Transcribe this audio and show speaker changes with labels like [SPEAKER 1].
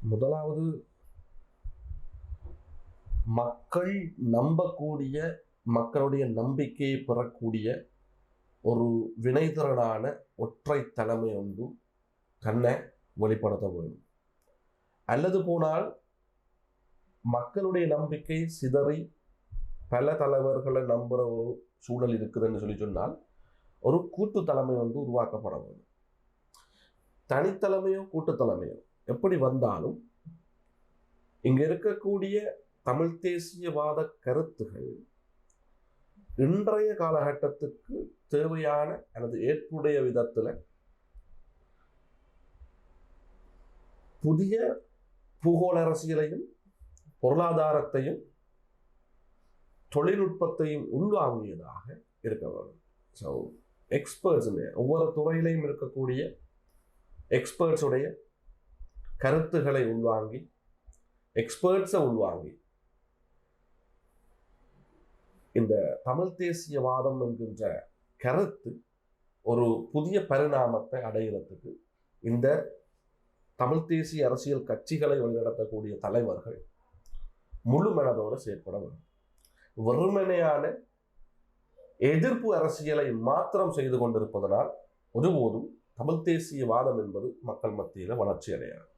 [SPEAKER 1] முதலாவது மக்கள் நம்பக்கூடிய மக்களுடைய நம்பிக்கையை பெறக்கூடிய ஒரு வினைத்திறனான ஒற்றை தலைமை ஒன்று தன்னை வெளிப்படுத்த வேண்டும். அல்லது போனால் மக்களுடைய நம்பிக்கை சிதறி பல தலைவர்களை நம்புகிற ஒரு சூழல் இருக்குதுன்னு சொல்லி சொன்னால் ஒரு கூட்டு தலைமை வந்து உருவாக்கப்பட வேண்டும். தனித்தலைமையோ கூட்டு தலைமையோ? எப்படி வந்தாலும் இங்கே இருக்கக்கூடிய தமிழ் தேசியவாத கருத்துகள் இன்றைய காலகட்டத்துக்கு தேவையான அல்லது ஏற்புடைய விதத்தில் புதிய பூகோள அரசியலையும் பொருளாதாரத்தையும் தொழில்நுட்பத்தையும் உள்வாங்கியதாக இருக்க வேண்டும். ஸோ எக்ஸ்பர்ட்ஸ் ஒவ்வொரு துறையிலையும் இருக்கக்கூடிய எக்ஸ்பர்ட்ஸுடைய கருத்துக்களை உள்வாங்கி எக்ஸ்பர்ட்ஸை உள்வாங்கி. இந்த தமிழ் தேசியவாதம் என்கின்ற கருத்து ஒரு புதிய பரிணாமத்தை அடைகிறதுக்கு இந்த தமிழ் தேசிய அரசியல் கட்சிகளை வழிநடத்தக்கூடிய தலைவர்கள் முழு மனதோடு செயற்பட வேண்டும். வெறுமனையான எதிர்ப்பு அரசியலை மாத்திரம் செய்து கொண்டிருப்பதனால் ஒருபோதும் தமிழ் தேசியவாதம் என்பது மக்கள் மத்தியில் வளர்ச்சி அடையாது